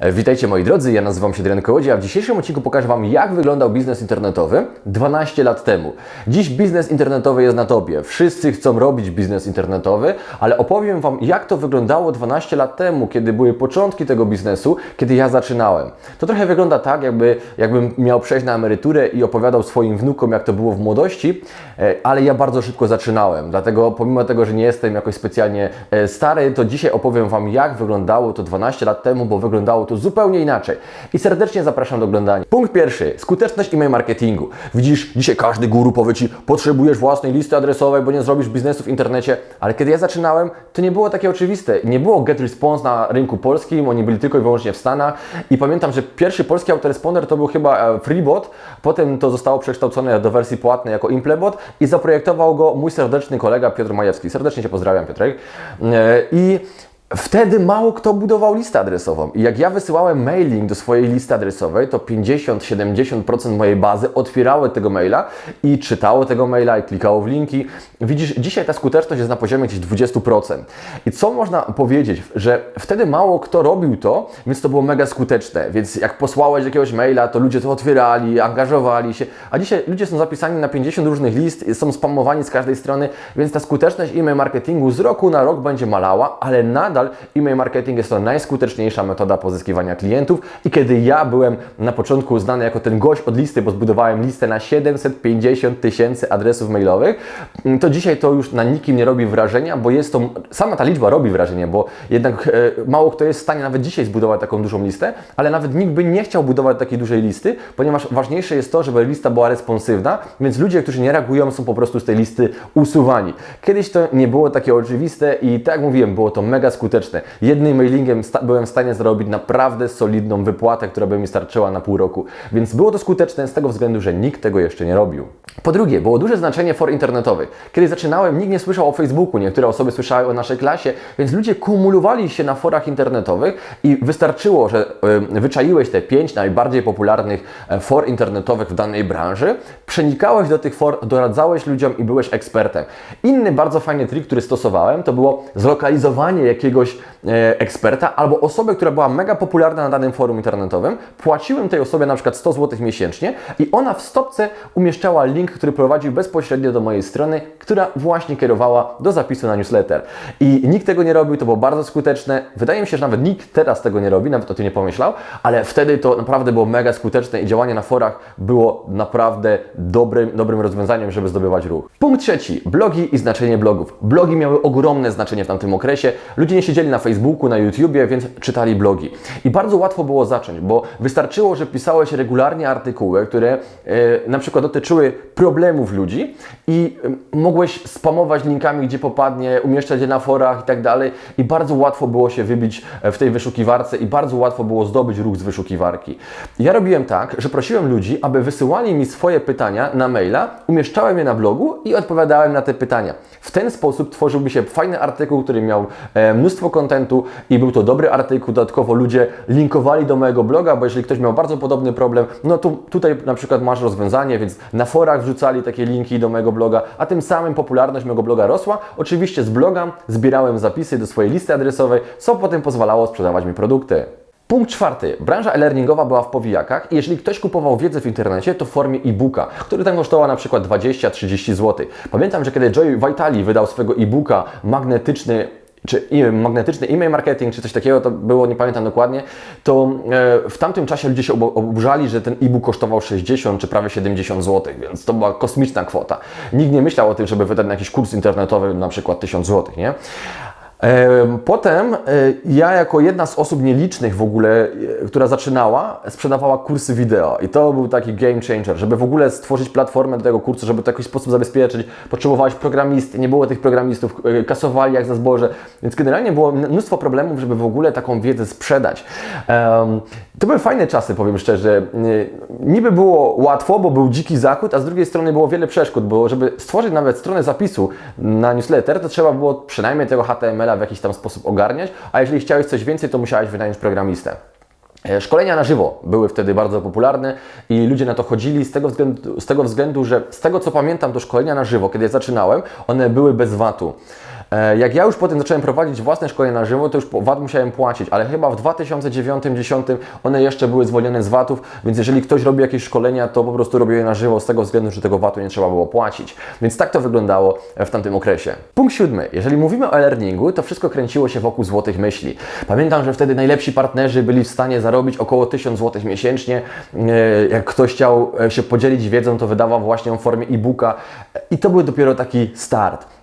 E, Witajcie moi drodzy, ja nazywam się Adrian Kołodziej, a w dzisiejszym odcinku pokażę Wam jak wyglądał biznes internetowy 12 lat temu. Dziś biznes internetowy jest na topie. Wszyscy chcą robić biznes internetowy, ale opowiem Wam jak to wyglądało 12 lat temu, kiedy były początki tego biznesu, kiedy ja zaczynałem. To trochę wygląda tak, jakby, jakbym miał przejść na emeryturę i opowiadał swoim wnukom jak to było w młodości, e, ale ja bardzo szybko zaczynałem. Dlatego pomimo tego, że nie jestem jakoś specjalnie e, stary, to dzisiaj opowiem Wam jak wyglądało to 12 lat temu, bo wyglądało to zupełnie inaczej. I serdecznie zapraszam do oglądania. Punkt pierwszy. Skuteczność e-mail marketingu. Widzisz, dzisiaj każdy guru powie Ci, potrzebujesz własnej listy adresowej, bo nie zrobisz biznesu w internecie. Ale kiedy ja zaczynałem, to nie było takie oczywiste. Nie było GetResponse na rynku polskim, oni byli tylko i wyłącznie w Stanach. I pamiętam, że pierwszy polski autoresponder to był chyba e, Freebot, potem to zostało przekształcone do wersji płatnej jako Implebot i zaprojektował go mój serdeczny kolega Piotr Majewski. Serdecznie Cię pozdrawiam, Piotrek. E, I Wtedy mało kto budował listę adresową. I jak ja wysyłałem mailing do swojej listy adresowej, to 50-70% mojej bazy otwierały tego maila i czytało tego maila i klikało w linki. Widzisz, dzisiaj ta skuteczność jest na poziomie gdzieś 20%. I co można powiedzieć, że wtedy mało kto robił to, więc to było mega skuteczne. Więc jak posłałeś jakiegoś maila, to ludzie to otwierali, angażowali się. A dzisiaj ludzie są zapisani na 50 różnych list, są spamowani z każdej strony, więc ta skuteczność e-mail marketingu z roku na rok będzie malała, ale nadal e-mail marketing jest to najskuteczniejsza metoda pozyskiwania klientów. I kiedy ja byłem na początku znany jako ten gość od listy, bo zbudowałem listę na 750 tysięcy adresów mailowych, to dzisiaj to już na nikim nie robi wrażenia, bo jest to, sama ta liczba robi wrażenie, bo jednak e, mało kto jest w stanie nawet dzisiaj zbudować taką dużą listę, ale nawet nikt by nie chciał budować takiej dużej listy, ponieważ ważniejsze jest to, żeby lista była responsywna, więc ludzie, którzy nie reagują, są po prostu z tej listy usuwani. Kiedyś to nie było takie oczywiste i tak jak mówiłem, było to mega skuteczne. Jednym mailingiem byłem w stanie zrobić naprawdę solidną wypłatę, która by mi starczyła na pół roku, więc było to skuteczne z tego względu, że nikt tego jeszcze nie robił. Po drugie, było duże znaczenie for internetowych. Kiedy zaczynałem, nikt nie słyszał o Facebooku, niektóre osoby słyszały o naszej klasie, więc ludzie kumulowali się na forach internetowych i wystarczyło, że wyczaiłeś te pięć najbardziej popularnych e, for internetowych w danej branży, przenikałeś do tych for, doradzałeś ludziom i byłeś ekspertem. Inny bardzo fajny trik, który stosowałem, to było zlokalizowanie jakiegoś e, eksperta albo osoby, która była mega popularna na danym forum internetowym. Płaciłem tej osobie na przykład 100 zł miesięcznie i ona w stopce umieszczała link, który prowadził bezpośrednio do mojej strony, która właśnie kierowała do zapisu na newsletter. I nikt tego nie robił, to było bardzo skuteczne. Wydaje mi się, że nawet nikt teraz tego nie robi, nawet o tym nie pomyślał, ale wtedy to naprawdę było mega skuteczne i działanie na forach było naprawdę dobrym, dobrym rozwiązaniem, żeby zdobywać ruch. Punkt trzeci. Blogi i znaczenie blogów. Blogi miały ogromne znaczenie w tamtym okresie. Ludzie nie siedzieli na Facebooku, na YouTubie, więc czytali blogi. I bardzo łatwo było zacząć, bo wystarczyło, że pisałeś regularnie artykuły, które e, na przykład dotyczyły problemów ludzi i e, mogłeś spamować linkami, gdzie popadnie, umieszczać je na forach i tak dalej. I bardzo łatwo było się wybić e, w tej wyszukiwarce i bardzo łatwo było zdobyć ruch z wyszukiwarki. Ja robiłem tak, że prosiłem ludzi, aby wysyłali mi swoje pytania na maila, umieszczałem je na blogu i odpowiadałem na te pytania. W ten sposób tworzyłby się fajny artykuł, który miał e, mnóstwo kontentu i był to dobry artykuł. Dodatkowo ludzie linkowali do mojego bloga, bo jeżeli ktoś miał bardzo podobny problem, no to tutaj na przykład masz rozwiązanie, więc na forach wrzucali takie linki do mojego bloga, a tym samym popularność mojego bloga rosła. Oczywiście z bloga zbierałem zapisy do swojej listy adresowej, co potem pozwalało sprzedawać mi produkty. Punkt czwarty. Branża e-learningowa była w powijakach i jeżeli ktoś kupował wiedzę w internecie, to w formie e-booka, który tam kosztował na przykład 20-30 zł. Pamiętam, że kiedy Joey Vitali wydał swego e-booka magnetyczny czy e- magnetyczny e-mail marketing, czy coś takiego, to było, nie pamiętam dokładnie, to e, w tamtym czasie ludzie się obu- oburzali, że ten e-book kosztował 60 czy prawie 70 zł, więc to była kosmiczna kwota. Nikt nie myślał o tym, żeby wydać na jakiś kurs internetowy na przykład 1000 zł, nie? Em, Potem e, ja jako jedna z osób nielicznych w ogóle, e, która zaczynała, sprzedawała kursy wideo i to był taki game changer, żeby w ogóle stworzyć platformę do tego kursu, żeby to w jakiś sposób zabezpieczyć, potrzebowałeś programisty, nie było tych programistów, e, kasowali jak za zboże, więc generalnie było mnóstwo problemów, żeby w ogóle taką wiedzę sprzedać. To były fajne czasy, powiem szczerze. Niby było łatwo, bo był dziki zachód, a z drugiej strony było wiele przeszkód, bo żeby stworzyć nawet stronę zapisu na newsletter, to trzeba było przynajmniej tego HTML-a w jakiś tam sposób ogarniać, a jeżeli chciałeś coś więcej, to musiałeś wynająć programistę. E, Szkolenia na żywo były wtedy bardzo popularne i ludzie na to chodzili z tego, względu, z tego względu, że z tego co pamiętam, to szkolenia na żywo, kiedy zaczynałem, one były bez VAT-u. E, jak ja już potem zacząłem prowadzić własne szkolenia na żywo, to już VAT musiałem płacić, ale chyba w 2009-2010 one jeszcze były zwolnione z VAT-ów, więc jeżeli ktoś robi jakieś szkolenia, to po prostu robię je na żywo z tego względu, że tego VAT-u nie trzeba było płacić. Więc tak to wyglądało w tamtym okresie. Punkt siódmy. Jeżeli mówimy o e-learningu, to wszystko kręciło się wokół złotych myśli. Pamiętam, że wtedy najlepsi partnerzy byli w stanie zarobić około 1000 zł miesięcznie. E, Jak ktoś chciał e, się podzielić wiedzą, to wydawał właśnie w formie e-booka i to był dopiero taki start.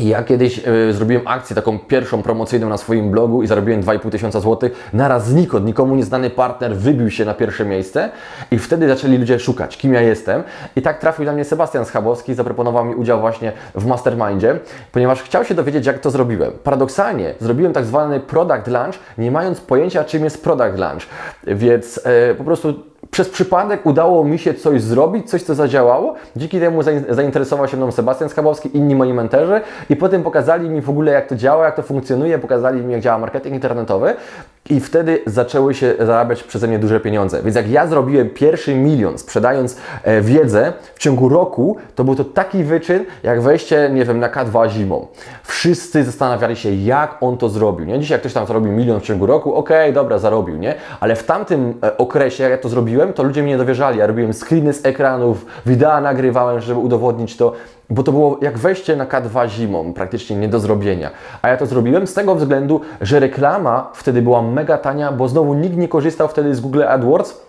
Ja kiedyś e, zrobiłem akcję taką pierwszą promocyjną na swoim blogu i zarobiłem 2,5 tysiąca złotych. Naraz znikąd, nikomu nieznany partner wybił się na pierwsze miejsce i wtedy zaczęli ludzie szukać, kim ja jestem. I tak trafił na mnie Sebastian Schabowski, zaproponował mi udział właśnie w Mastermindzie, ponieważ chciał się dowiedzieć, jak to zrobiłem. Paradoksalnie zrobiłem tak zwany product launch, nie mając pojęcia, czym jest product launch. Więc e, po prostu przez przypadek udało mi się coś zrobić, coś co zadziałało. Dzięki temu zain- zainteresował się mną Sebastian Schabowski, inni moi menterzy i potem pokazali mi w ogóle jak to działa, jak to funkcjonuje, pokazali mi jak działa marketing internetowy i wtedy zaczęły się zarabiać przeze mnie duże pieniądze. Więc jak ja zrobiłem pierwszy milion sprzedając e, wiedzę w ciągu roku, to był to taki wyczyn jak wejście, nie wiem, na K2 zimą. Wszyscy zastanawiali się jak on to zrobił, nie? Dzisiaj jak ktoś tam zrobił milion w ciągu roku, okej, dobra, zarobił, nie? Ale w tamtym e, okresie, jak ja to zrobiłem, to ludzie mi nie dowierzali. Ja robiłem screeny z ekranów, wideo nagrywałem, żeby udowodnić to, bo to było jak wejście na K2 zimą, praktycznie nie do zrobienia. A ja to zrobiłem z tego względu, że reklama wtedy była mega tania, bo znowu nikt nie korzystał wtedy z Google AdWords,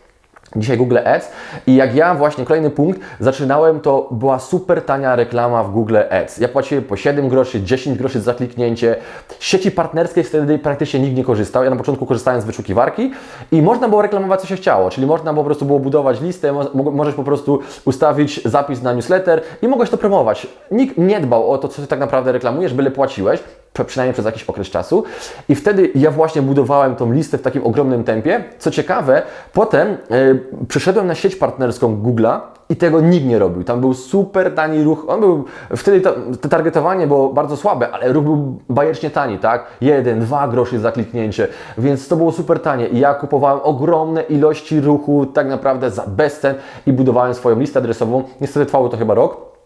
Dzisiaj Google Ads i jak ja właśnie, kolejny punkt, zaczynałem, to była super tania reklama w Google Ads. Ja płaciłem po 7 groszy, 10 groszy za kliknięcie. Sieci partnerskiej wtedy praktycznie nikt nie korzystał. Ja na początku korzystałem z wyczukiwarki i można było reklamować co się chciało, czyli można po prostu było budować listę, mo- mo- możesz po prostu ustawić zapis na newsletter i mogłeś to promować. Nikt nie dbał o to, co ty tak naprawdę reklamujesz, byle płaciłeś przynajmniej przez jakiś okres czasu. I wtedy ja właśnie budowałem tą listę w takim ogromnym tempie. Co ciekawe, potem e, przeszedłem na sieć partnerską Google'a i tego nikt nie robił. Tam był super tani ruch. On był, wtedy to, to targetowanie było bardzo słabe, ale ruch był bajecznie tani, tak? Jeden, dwa groszy za kliknięcie, więc to było super tanie. I ja kupowałem ogromne ilości ruchu tak naprawdę za bezcen i budowałem swoją listę adresową. Niestety trwało to chyba rok.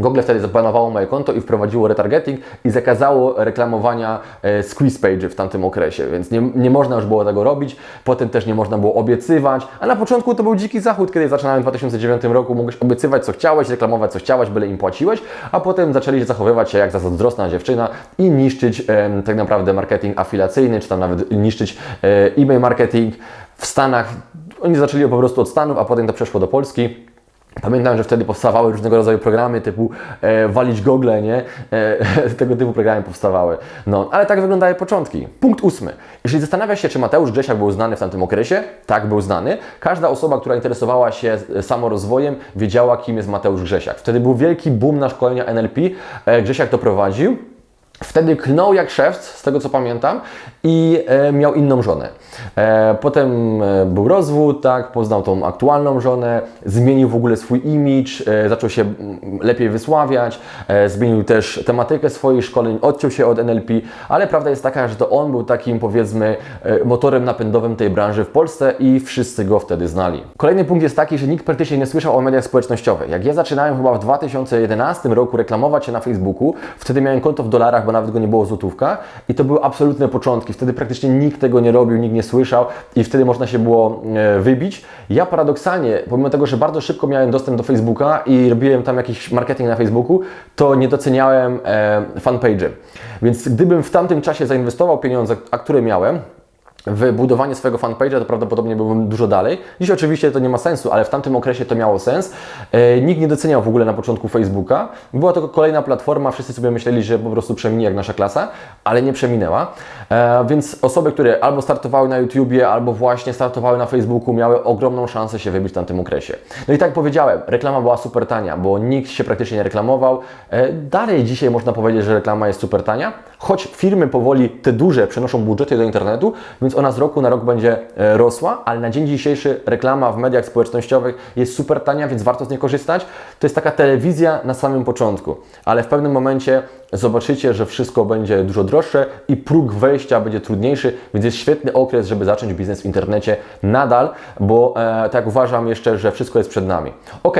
Google wtedy zapanowało moje konto i wprowadziło retargeting i zakazało reklamowania e, squeeze page w tamtym okresie, więc nie, nie można już było tego robić. Potem też nie można było obiecywać, a na początku to był dziki zachód, kiedy zaczynałem w 2009 roku, mogłeś obiecywać co chciałeś, reklamować co chciałeś, byle im płaciłeś, a potem zaczęli zachowywać się jak za zazdrosna dziewczyna i niszczyć em, tak naprawdę marketing afilacyjny, czy tam nawet niszczyć e, e-mail marketing w Stanach. Oni zaczęli po prostu od Stanów, a potem to przeszło do Polski. Pamiętam, że wtedy powstawały różnego rodzaju programy typu e, walić gogle, nie? E, tego typu programy powstawały. No, ale tak wyglądały początki. Punkt ósmy. Jeżeli zastanawiasz się, czy Mateusz Grzesiak był znany w tamtym okresie, tak, był znany. Każda osoba, która interesowała się e, samorozwojem, wiedziała, kim jest Mateusz Grzesiak. Wtedy był wielki boom na szkolenia NLP. E, Grzesiak to prowadził. Wtedy klnął jak szewc, z tego co pamiętam, i e, miał inną żonę. E, potem e, był rozwód, tak, poznał tą aktualną żonę, zmienił w ogóle swój image, e, zaczął się mm, lepiej wysławiać, e, zmienił też tematykę swoich szkoleń, odciął się od NLP, ale prawda jest taka, że to on był takim powiedzmy e, motorem napędowym tej branży w Polsce i wszyscy go wtedy znali. Kolejny punkt jest taki, że nikt praktycznie nie słyszał o mediach społecznościowych. Jak ja zaczynałem chyba w 2011 roku reklamować się na Facebooku, wtedy miałem konto w dolarach, bo nawet go nie było w złotówkach i to były absolutne początki. Wtedy praktycznie nikt tego nie robił, nikt nie słyszał i wtedy można się było e, wybić. Ja paradoksalnie, pomimo tego, że bardzo szybko miałem dostęp do Facebooka i robiłem tam jakiś marketing na Facebooku, to nie doceniałem e, fanpage'y. Więc gdybym w tamtym czasie zainwestował pieniądze, a które miałem, w budowanie swojego fanpage'a, to prawdopodobnie byłbym dużo dalej. Dziś oczywiście to nie ma sensu, ale w tamtym okresie to miało sens. E, nikt nie doceniał w ogóle na początku Facebooka. Była to kolejna platforma, wszyscy sobie myśleli, że po prostu przeminie jak nasza klasa, ale nie przeminęła. E, więc osoby, które albo startowały na YouTubie, albo właśnie startowały na Facebooku, miały ogromną szansę się wybić w tamtym okresie. No i tak powiedziałem, reklama była super tania, bo nikt się praktycznie nie reklamował. E, dalej dzisiaj można powiedzieć, że reklama jest super tania, choć firmy powoli, te duże, przenoszą budżety do internetu, więc ona z roku na rok będzie e, rosła, ale na dzień dzisiejszy reklama w mediach społecznościowych jest super tania, więc warto z niej korzystać. To jest taka telewizja na samym początku, ale w pewnym momencie zobaczycie, że wszystko będzie dużo droższe i próg wejścia będzie trudniejszy, więc jest świetny okres, żeby zacząć biznes w internecie nadal, bo e, tak uważam jeszcze, że wszystko jest przed nami. Ok.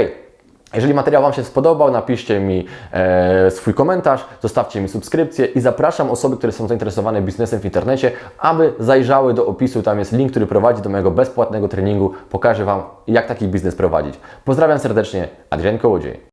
Jeżeli materiał Wam się spodobał, napiszcie mi e, swój komentarz, zostawcie mi subskrypcję i zapraszam osoby, które są zainteresowane biznesem w internecie, aby zajrzały do opisu. Tam jest link, który prowadzi do mojego bezpłatnego treningu. Pokażę Wam, jak taki biznes prowadzić. Pozdrawiam serdecznie, Adrian Kołodziej.